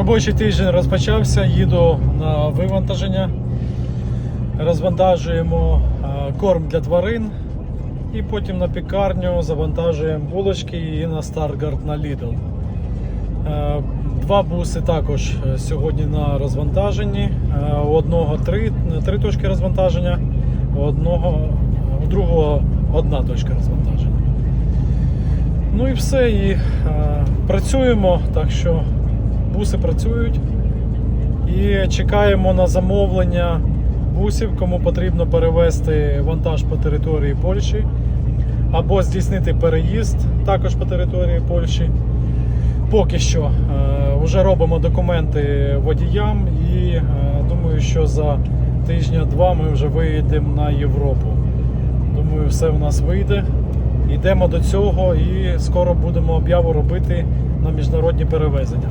Робочий тиждень розпочався, їду на вивантаження. Розвантажуємо е, корм для тварин і потім на пікарню завантажуємо булочки і на Старгард на Lidl. Е, Два буси також е, сьогодні на розвантаженні. У одного три, три точки розвантаження, у, одного, у другого одна точка розвантаження. Ну і все, і працюємо, так що буси працюють. І чекаємо на замовлення бусів, кому потрібно перевезти вантаж по території Польщі або здійснити переїзд також по території Польщі. Поки що е, вже робимо документи водіям і е, думаю, що за тижня-два ми вже виїдемо на Європу. Думаю, все в нас вийде. Йдемо до цього і скоро будемо об'яву робити на міжнародні перевезення.